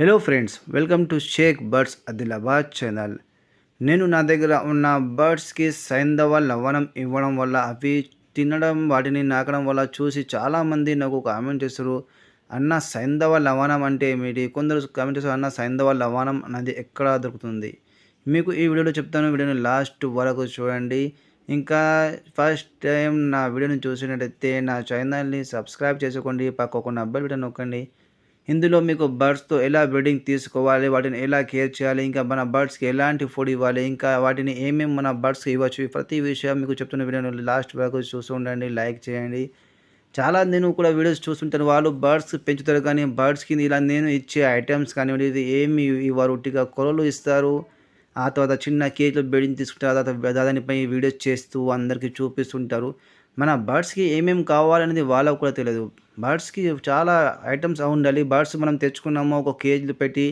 Hello friends welcome to Shaik birds Adilabad channel నేను నా దగ్గర ఉన్న బర్డ్స్కి సైంధవ లవణం ఇవ్వడం వల్ల అవి తినడం వాటిని నాకడం వల్ల చూసి చాలామంది నాకు కామెంట్ చేస్తారు అన్న సైంధవ లవణం అంటే ఏమిటి? కొందరు కామెంట్ చేస్తారు అన్న సైంధవ లవణం అనేది ఎక్కడ దొరుకుతుంది? మీకు ఈ వీడియోలో చెప్తాను వీడియోని లాస్ట్ వరకు చూడండి. ఇంకా ఫస్ట్ టైం నా వీడియోని చూసినట్టయితే నా ఛానల్ని సబ్స్క్రైబ్ చేసుకోండి పక్కకున్న అబ్బాయి బటన్ నొక్కండి. ఇందులో మీకు బర్డ్స్తో ఎలా బ్రీడింగ్ తీసుకోవాలి వాటిని ఎలా కేర్ చేయాలి ఇంకా మన బర్డ్స్కి ఎలాంటి ఫుడ్ ఇవ్వాలి ఇంకా వాటిని ఏమేమి మన బర్డ్స్కి ఇవ్వచ్చు ప్రతి విషయం మీకు చెప్తున్న వీడియోని లాస్ట్ వరకు చూస్తూ ఉండండి లైక్ చేయండి. చాలా నేను కూడా వీడియోస్ చూస్తుంటాను వాళ్ళు బర్డ్స్ పెంచుతారు కానీ బర్డ్స్కి ఇలా నేను ఇచ్చే ఐటమ్స్ కానివ్వండి ఇది ఏమి ఇవ్వరు ఉట్టిగా కొరలు ఇస్తారు. ఆ తర్వాత చిన్న కేజీలో బెడింగ్ తీసుకుంటారు ఆ తర్వాత దానిపై వీడియోస్ చేస్తూ అందరికీ చూపిస్తుంటారు. మన బర్డ్స్కి ఏమేమి కావాలనేది వాళ్ళకు కూడా తెలియదు. బర్డ్స్కి చాలా ఐటమ్స్ ఉండాలి. బర్డ్స్ మనం తెచ్చుకున్నాము ఒక కేజీలు పెట్టి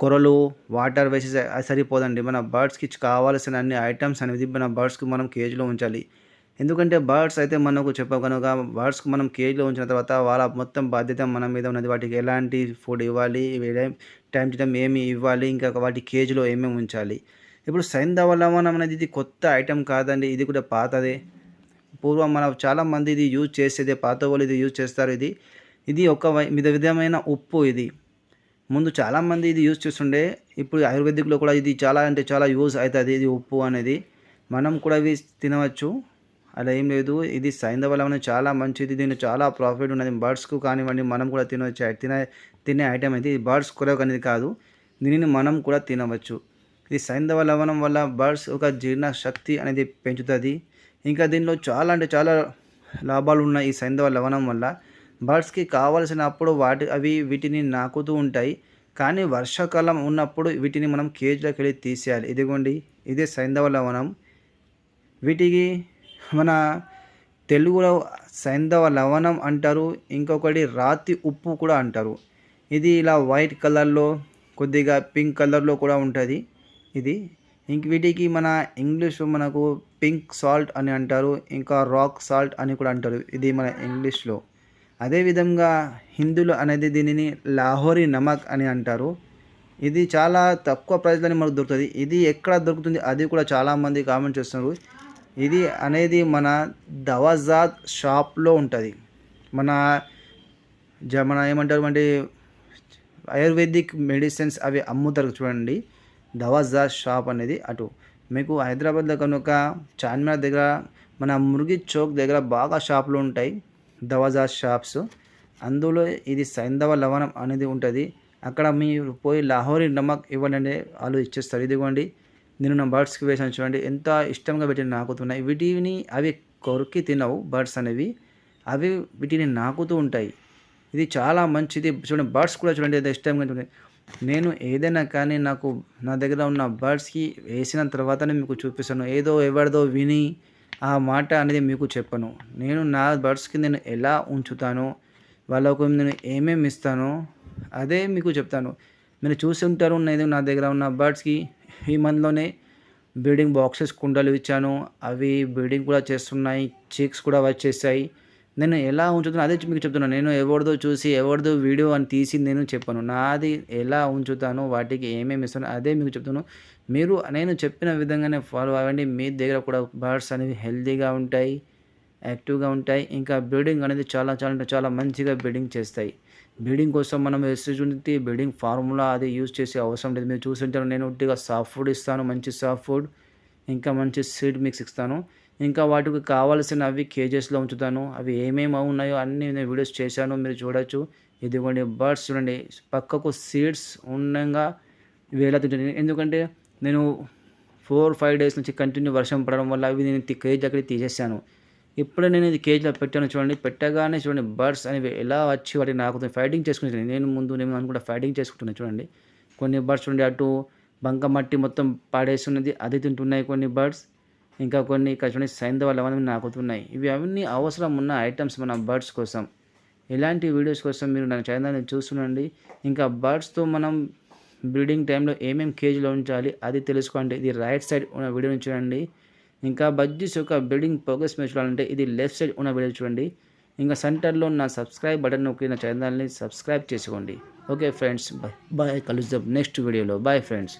కొరలు వాటర్ వేసి సరిపోదండి. మన బర్డ్స్కి కావాల్సిన అన్ని ఐటమ్స్ అనేది మన బర్డ్స్కి మనం కేజీలో ఉంచాలి. ఎందుకంటే బర్డ్స్ అయితే మనకు చెప్పగనుక బర్డ్స్కి మనం కేజీలో ఉంచిన తర్వాత వాళ్ళ మొత్తం బాధ్యత మన మీద ఉన్నది. వాటికి ఎలాంటి ఫుడ్ ఇవ్వాలి టైం టు టైం ఏమి ఇవ్వాలి ఇంకా వాటి కేజీలో ఏమేమి ఉంచాలి. ఇప్పుడు సైంధవ లవణం అనేది ఇది కొత్త ఐటెం కాదండి. ఇది కూడా పాతదే. పూర్వం మన చాలామంది ఇది యూజ్ చేసేదే పాత వాళ్ళు ఇది యూజ్ చేస్తారు ఇది. ఇది ఒక విధ విధమైన ఉప్పు ఇది. ముందు చాలామంది ఇది యూజ్ చేస్తుండే ఇప్పుడు ఆయుర్వేదిక్లో కూడా ఇది చాలా అంటే చాలా యూజ్ అవుతుంది ఇది ఉప్పు అనేది. మనం కూడా ఇవి తినవచ్చు. అలా ఏం లేదు ఇది సైంధవ లవణం చాలా మంచిది దీని చాలా ప్రాఫిట్ ఉన్నది. బర్డ్స్కు కానివ్వండి మనం కూడా తినవచ్చు తినే తినే ఐటెం అయితే ఇది బర్డ్స్ కొరకు అనేది కాదు దీనిని మనం కూడా తినవచ్చు. ఇది సైంధవ లవణం వల్ల బర్డ్స్ ఒక జీర్ణ శక్తి అనేది పెంచుతుంది. ఇంకా దీనిలో చాలా అంటే చాలా లాభాలు ఉన్నాయి ఈ సైంధవ లవణం వల్ల. బర్డ్స్కి కావలసినప్పుడు వాటి అవి వీటిని నాకుతూ ఉంటాయి. కానీ వర్షాకాలం ఉన్నప్పుడు వీటిని మనం కేజీలోకి వెళ్ళి తీసేయాలి. ఇదిగోండి ఇదే సైంధవ లవణం. వీటికి మన తెలుగులో సైంధవ లవణం అంటారు ఇంకొకటి రాతి ఉప్పు కూడా అంటారు. ఇది ఇలా వైట్ కలర్లో కొద్దిగా పింక్ కలర్లో కూడా ఉంటుంది. ఇది ఇంక వీటికి మన ఇంగ్లీష్ మనకు పింక్ సాల్ట్ అని అంటారు ఇంకా రాక్ సాల్ట్ అని కూడా అంటారు. ఇది మన ఇంగ్లీష్లో. అదేవిధంగా హిందువులు అనేది దీనిని లాహోరీ నమక్ అని అంటారు. ఇది చాలా తక్కువ ప్రైస్లోనే మనకు దొరుకుతుంది. ఇది ఎక్కడ దొరుకుతుంది అది కూడా చాలామంది కామెంట్ చేస్తున్నారు. ఇది అనేది మన దవాజాద్ షాప్లో ఉంటుంది. మన జ మన ఏమంటారు అంటే ఆయుర్వేదిక్ మెడిసిన్స్ అవి అమ్ముతారు చూడండి. దవాజా షాప్ అనేది అటు. మీకు హైదరాబాద్లో కనుక చార్మినార్ దగ్గర మన మురుగి చౌక్ దగ్గర బాగా షాపులు ఉంటాయి దవాజా షాప్స్. అందులో ఇది సైంధవ లవణం అనేది ఉంటుంది. అక్కడ మీరు పోయి లాహోరీ నమక్ ఇవ్వండి వాళ్ళు ఇచ్చేస్తారు. ఇదిగోండి నేను నా బర్డ్స్కి వేసాను చూడండి. ఎంత ఇష్టంగా వీటిని నాకుతున్నాయి. వీటిని అవి కొరికి తినవు బర్డ్స్ అనేవి. అవి వీటిని నాకుతూ ఉంటాయి. ఇది చాలా మంచిది. చూడండి బర్డ్స్ కూడా చూడండి ఎంత ఇష్టంగా చూడండి నేను ఏదైనా కానీ నాకు నా దగ్గర ఉన్న బర్డ్స్కి వేసిన తర్వాతనే మీకు చూపిస్తాను. ఏదో ఎవరిదో విని ఆ మాట అనేది మీకు చెప్పను. నేను నా బర్డ్స్కి నేను ఎలా ఉంచుతానో? వాళ్ళకు నేను ఏమేమి ఇస్తానో? అదే మీకు చెప్తాను. మీరు చూసి ఉంటారు నేను నా దగ్గర ఉన్న బర్డ్స్కి ఈ మంత్లోనే బ్రీడింగ్ బాక్సెస్ కుండలు ఇచ్చాను. అవి బ్రీడింగ్ కూడా చేస్తున్నాయి చీక్స్ కూడా వచ్చేసాయి. నేను ఎలా ఉంచుతాను అదే మీకు చెప్తున్నాను నేను ఎవరిదో చూసి ఎవరిదో వీడియో అని తీసి నేను చెప్పాను. నాది ఎలా ఉంచుతాను వాటికి ఏమేమి ఇస్తాను అదే మీకు చెప్తాను మీరు నేను చెప్పిన విధంగానే ఫాలో అవ్వండి. మీ దగ్గర కూడా బర్డ్స్ అనేవి హెల్తీగా ఉంటాయి యాక్టివ్గా ఉంటాయి. ఇంకా బ్రీడింగ్ అనేది చాలా చాలా అంటే చాలా మంచిగా బ్రీడింగ్ చేస్తాయి. బ్రీడింగ్ కోసం మనం ఎస్టీ బ్రీడింగ్ ఫార్ములా అది యూజ్ చేసే అవసరం లేదు. మీరు చూసి ఉంటారు నేను ఉట్టిగా సాఫ్ట్ ఫుడ్ ఇస్తాను మంచి సాఫ్ట్ ఫుడ్ ఇంకా మంచి సీడ్ మిక్స్ ఇస్తాను. ఇంకా వాటికి కావాల్సిన అవి కేజెస్లో ఉంచుతాను. అవి ఏమేమి ఉన్నాయో అన్నీ నేను వీడియోస్ చేశాను మీరు చూడొచ్చు. ఇదిగోండి బర్డ్స్ చూడండి. పక్కకు సీడ్స్ ఉండగా వేలా తింటుంది ఎందుకంటే నేను ఫోర్ ఫైవ్ డేస్ నుంచి కంటిన్యూ వర్షం పడడం వల్ల అవి నేను కేజీ అక్కడ తీసేసాను. ఇప్పుడే నేను ఇది కేజీలో పెట్టాను చూడండి. పెట్టగానే చూడండి బర్డ్స్ అనేవి ఎలా వచ్చి వాటిని నాకు ఫైటింగ్ చేసుకుంటాను నేను ముందు నేను అనుకుంటా ఫైటింగ్ చేసుకుంటున్నాను చూడండి. కొన్ని బర్డ్స్ చూడండి అటు బంక మట్టి మొత్తం పాడేస్తున్నది అది తింటున్నాయి కొన్ని బర్డ్స్. ఇంకా కొన్ని చూడండి సైంధవ లవణం నాకుతున్నాయి ఇవి అవన్నీ అవసరం ఉన్న ఐటమ్స్ మన బర్డ్స్ కోసం. ఇలాంటి వీడియోస్ కోసం మీరు నా ఛానల్ని చూస్తుండండి. ఇంకా బర్డ్స్తో మనం బ్రీడింగ్ టైంలో ఏమేమి కేజీలో ఉంచాలి అది తెలుసుకోండి. ఇది రైట్ సైడ్ ఉన్న వీడియోని చూడండి. ఇంకా బడ్జెస్ యొక్క బ్రీడింగ్ ప్రోగ్రెస్ మీద చూడాలంటే ఇది లెఫ్ట్ సైడ్ ఉన్న వీడియో చూడండి. ఇంకా సెంటర్లో నా సబ్స్క్రైబ్ బటన్ నొక్కి నా ఛానల్ని సబ్స్క్రైబ్ చేసుకోండి. ఓకే ఫ్రెండ్స్ బాయ్ బాయ్ కలుద్దాం నెక్స్ట్ వీడియోలో బాయ్ ఫ్రెండ్స్